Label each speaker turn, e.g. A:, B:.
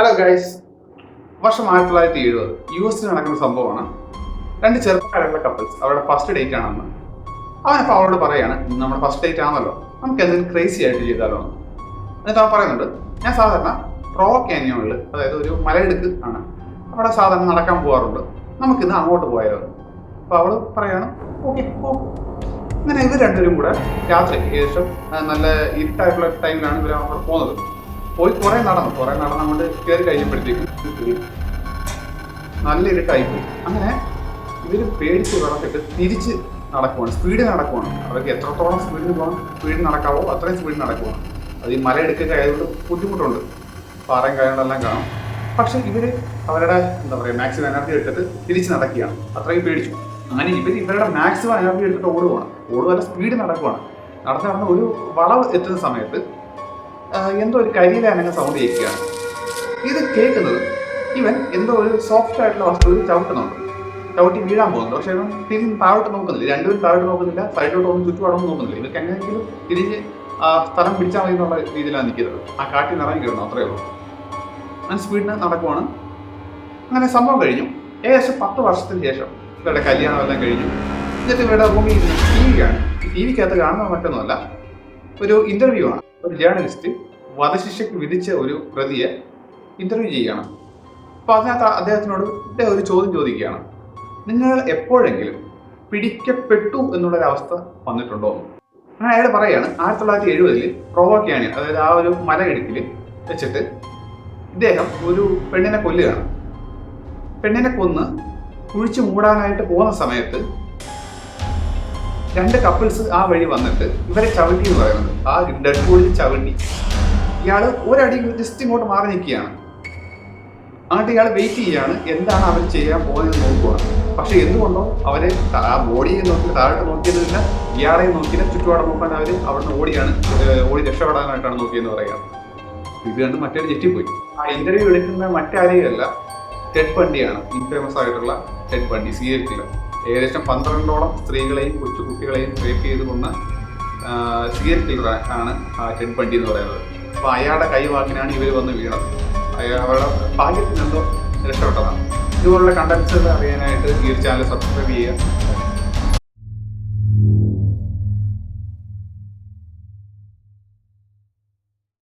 A: Hello guys വർഷം ആയിരത്തി തൊള്ളായിരത്തി എഴുപത് യു എസിൽ നടക്കുന്ന സംഭവമാണ്. രണ്ട് ചെറുപ്പക്കാരുള്ള കപ്പിൾസ് അവരുടെ ഫസ്റ്റ് ഡേറ്റ് ആണെന്ന്. അവനപ്പോൾ അവളോട് പറയാണ് "ഇന്ന് നമ്മുടെ ഫസ്റ്റ് ഡേറ്റ് ആണല്ലോ. നമുക്ക് എന്തെങ്കിലും ക്രേസി ആയിട്ട് ചെയ്താലോ? എന്ന് എന്നിട്ട് അവൻ പറയുന്നുണ്ട് ഞാൻ സാധാരണ റോ കാനിയോണിൽ അതായത് ഒരു മലയിടുക്ക് ആണ്. അവിടെ സാധാരണ നടക്കാൻ പോകാറുണ്ട് നമുക്കിന്ന് അങ്ങോട്ട് പോയാലോ? അപ്പോൾ അവൾ പറയാണ് ഓക്കെ ഓ അങ്ങനെ ഇവർ രണ്ടുപേരും കൂടെ രാത്രി ഏകദേശം നല്ല ഇരുട്ടായിട്ടുള്ള ടൈമിലാണ് ഇവർ അവിടെ പോകുന്നത്. പോയി കുറെ നടന്നു. കുറെ നടന്ന് അങ്ങോട്ട് കയറി കഴിഞ്ഞപ്പോഴത്തേക്കും നല്ല ഇരുട്ടായി പോയി. അങ്ങനെ ഇവർ പേടിച്ച് വിളക്കിട്ട് തിരിച്ച് നടക്കുവാണ്. സ്പീഡ് നടക്കുവാണ്. അവർക്ക് എത്രത്തോളം സ്പീഡിൽ പോകാൻ സ്പീഡിൽ നടക്കാവോ അത്രയും സ്പീഡിൽ നടക്കുവാണ്. അത് ഈ മലയെടുക്കൊക്കെ ആയതുകൊണ്ട് ബുദ്ധിമുട്ടുണ്ട്. പാറയും കാര്യങ്ങളെല്ലാം കാണും. പക്ഷെ ഇവർ അവരുടെ എന്താ പറയുക മാക്സിമം എനർജി എടുത്തിട്ട് തിരിച്ച് നടക്കുകയാണ്. അത്രയും പേടിച്ചു. അങ്ങനെ ഇവർ ഇവരുടെ മാക്സിമം എനർജി എടുത്തിട്ട് ഓടുവാണ്. ഓടുക സ്പീഡ് നടക്കുവാണ്. നടന്ന് നടന്ന് ഒരു വളവ് എത്തുന്ന സമയത്ത് എന്തോ ഒരു കരിയില അനങ്ങ സൗണ്ട് കേൾക്കുകയാണ് ഇത് കേൾക്കുന്നത് ഇവൻ എന്തോ ഒരു സോഫ്റ്റ് ആയിട്ടുള്ള വസ്തുവിൽ ചവിട്ടുന്നുണ്ട്. ചവിട്ടി വീഴാൻ പോകുന്നുണ്ട്. പക്ഷെ ഇവൻ തിരിഞ്ഞ് താഴോട്ട് നോക്കുന്നില്ല. രണ്ടുപേരും താഴോട്ട് നോക്കുന്നില്ല. സൈഡിലോട്ട് ഒന്നും ചുറ്റുപാടൊന്നും നോക്കുന്നില്ല. ഇവർക്ക് എങ്ങനെയെങ്കിലും തിരിഞ്ഞ് സ്ഥലം പിടിച്ചാൽ മതി എന്നുള്ള രീതിയിലാണ് നിൽക്കുന്നത്. ആ കാട്ടിൽ നിറങ്ങി കിടന്നു അത്രേ ഉള്ളൂ. അങ്ങനെ സ്പീഡിന് നടക്കുവാണ്. അങ്ങനെ സംഭവം കഴിഞ്ഞു. ഏകദേശം പത്ത് വർഷത്തിന് ശേഷം ഇവരുടെ കല്യാണം എല്ലാം കഴിഞ്ഞു. എന്നിട്ട് ഇവരുടെ റൂമിൽ ടി വി കാണും ടി വിക്കകത്ത് കാണുന്ന മറ്റൊന്നുമല്ല. ഒരു ഇന്റർവ്യൂ ആണ്. ഒരു ജേർണലിസ്റ്റ് വധശിക്ഷയ്ക്ക് വിധിച്ച ഒരു പ്രതിയെ ഇന്റർവ്യൂ ചെയ്യുകയാണ്. അപ്പോൾ അതിനകത്ത് അദ്ദേഹത്തിനോട് ഇദ്ദേഹം ഒരു ചോദ്യം ചോദിക്കുകയാണ്. നിങ്ങൾ എപ്പോഴെങ്കിലും പിടിക്കപ്പെട്ടു എന്നുള്ളൊരവസ്ഥ വന്നിട്ടുണ്ടോ. അങ്ങനെ അയാൾ പറയുകയാണ് ആയിരത്തി തൊള്ളായിരത്തി എഴുപതിൽ പ്രൊവോക്കിയാണ് അതായത് ആ ഒരു മലയിടുക്കിൽ വെച്ചിട്ട് ഇദ്ദേഹം ഒരു പെണ്ണിനെ കൊല്ലുകയാണ്. പെണ്ണിനെ കൊന്ന് കുഴിച്ചു മൂടാനായിട്ട് പോകുന്ന സമയത്ത് രണ്ട് കപ്പിൾസ് ആ വഴി വന്നിട്ട് ഇവരെ ചവിട്ടി എന്ന് പറയുന്നത്. ആ ഡെഡ് ബോഡിയിൽ ചവിട്ടി. ഇയാൾ ഒരടി ജസ്റ്റ് ഇങ്ങോട്ട് മാറി നിൽക്കുകയാണ്. എന്നിട്ട് ഇയാൾ വെയിറ്റ് ചെയ്യാണ് എന്താണ് അവർ ചെയ്യാൻ പോകുന്നത് നോക്കുവാണ്. പക്ഷെ എന്തുകൊണ്ടോ അവരെ ആ ബോഡിയെ നോക്കി താഴോട്ട് നോക്കിയതില്ല ഇയാളെ നോക്കിയില്ല. ചുറ്റുപാട് നോക്കാൻ അവർ അവിടുന്ന് ഓടിയാണ് ഓടി രക്ഷപ്പെടാനായിട്ടാണ് നോക്കിയെന്ന് പറയുക. ഇത് കണ്ട് മറ്റൊരു ഞെട്ടിപ്പോയി. ആ ഇന്റർവ്യൂ എടുക്കുന്ന മറ്റാരെയല്ല ടെഡ് പണ്ടിയാണ് ഇൻഫേമസ് ആയിട്ടുള്ള ടെഡ് പണ്ടി കില്ലർ ഏകദേശം പന്ത്രണ്ടോളം സ്ത്രീകളെയും കൊച്ചു കുട്ടികളെയും റേപ്പ് ചെയ്ത് കൊന്ന സീരിയൽ കില്ലർ ആണ് ആ പണ്ടി എന്ന് പറയുന്നത്. അപ്പോൾ അയാളുടെ കൈവാക്കിനാണ് ഇവർ വന്ന് വീണത്. അവരുടെ ഭാഗ്യത്തിൽ നിന്നോ രക്ഷപ്പെട്ടതാണ്. ഇതുപോലുള്ള കണ്ടന്റ്സ് അറിയാനായിട്ട് ഈ ഒരു ചാനൽ സബ്സ്ക്രൈബ് ചെയ്യുക.